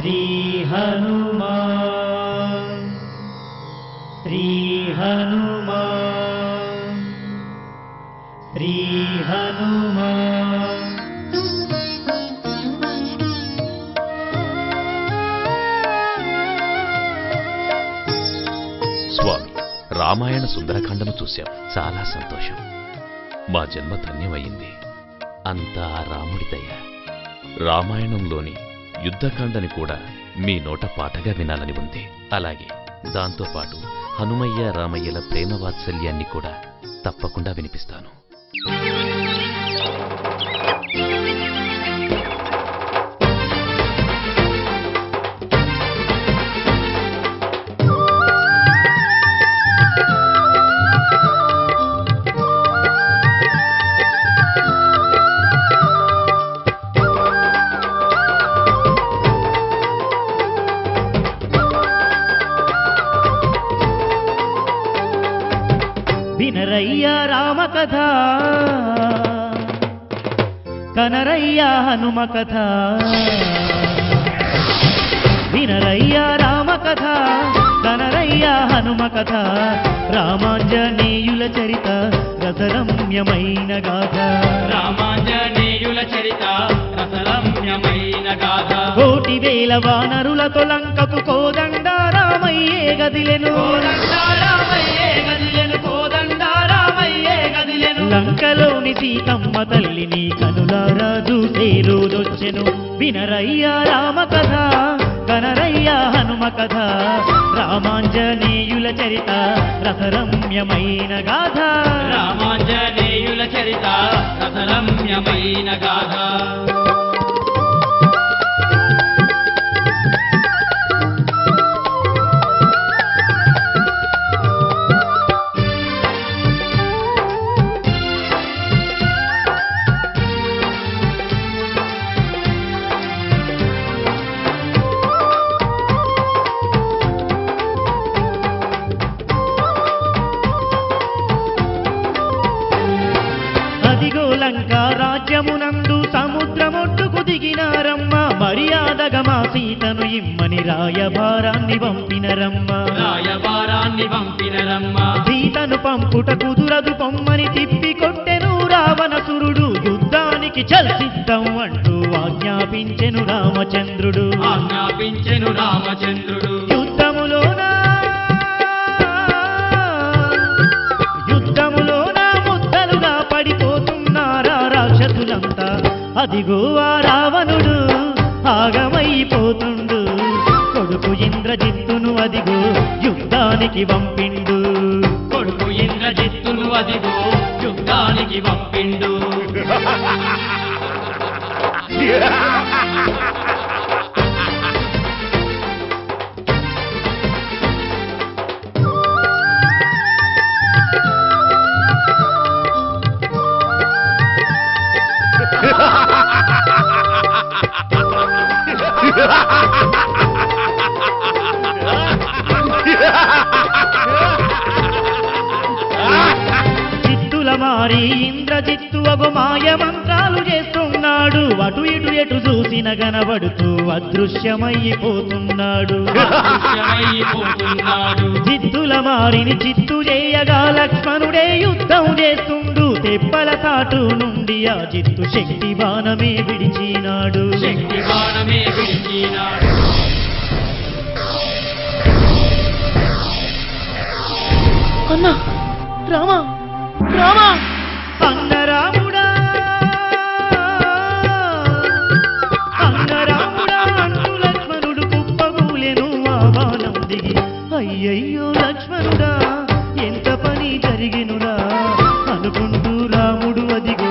శ్రీ హనుమాన్ శ్రీ హనుమాన్ శ్రీ హనుమాన్ స్వామి రామాయణ సుందరకాండను చూశాం. చాలా సంతోషం. మా జన్మ ధన్యమయ్యింది అంతా రాముడి దయ. రామాయణంలోని యుద్ధకాండని కూడా మీ నోట పాటగా వినాలని ఉంది. అలాగే దాంతోపాటు హనుమయ్య రామయ్యల ప్రేమ వాత్సల్యాన్ని కూడా తప్పకుండా వినిపిస్తాను. కథ. కనరయ్య హనుమ కథ. వినరయ్య రామ కథ. కనరయ్య హనుమ కథ. రామాంజనేయుల చరిత రసరమ్యమైన గాథ. రామాంజనేయుల చరిత రసరమ్యమైన గాథ. కోటి వేల వానరులతో లంకకు కోదండ రామయ్యే గదిలెను. కోదండారామయ్యే లంకలోని సీతమ్మ తల్లిని కనులారా చూసే రోజొచ్చెను వినరయ్యా రామ కథ కనరయ్యా హనుమ కథ. రామాంజనేయుల చరిత రసరమ్యమైన గాథ. రామాంజనేయుల చరిత రసరమ్యమైన గాథ. లంక రాజ్యమునందు సముద్రమొట్టుకు దిగినారమ్మ. మర్యాదగా మా సీతను ఇమ్మని రాయభారాన్ని పంపినరమ్మ. రాయబారాన్ని పంపినరమ్మ. సీతను పంపుట కుదురదు పొమ్మని తిప్పి కొట్టెను రావణసురుడు యుద్ధానికి చల్ సిద్ధం అంటూ ఆజ్ఞాపించెను రామచంద్రుడు. ఆజ్ఞాపించెను రామచంద్రుడు. యుద్ధములోన అదిగో ఆ రావణుడు ఆగమైపోతుండు. కొడుకు ఇంద్రజిత్తును అదిగో యుద్ధానికి పంపిండు. కొడుకు ఇంద్రజిత్తును అదిగో యుద్ధానికి పంపిండు. మాయ మంత్రాలు చేస్తున్నాడు. అటు ఇటు ఎటు చూసిన కనబడుతూ అదృశ్యమైపోతున్నాడు. అదృశ్యమైపోతున్నాడు. చిత్తుల మారిని చిత్తు చేయగా లక్ష్మణుడే యుద్ధం చేస్తుండు. తెప్పల తాటు నుండి ఆ చిత్తు శక్తి బాణమే విడిచినాడు. శక్తి బాణమే విడిచినాడు. అన్నా రామా రామా. అయ్యయ్యో లక్ష్మణుడా ఎంత పని జరిగినురా అనుకుంటూ రాముడు అదిగో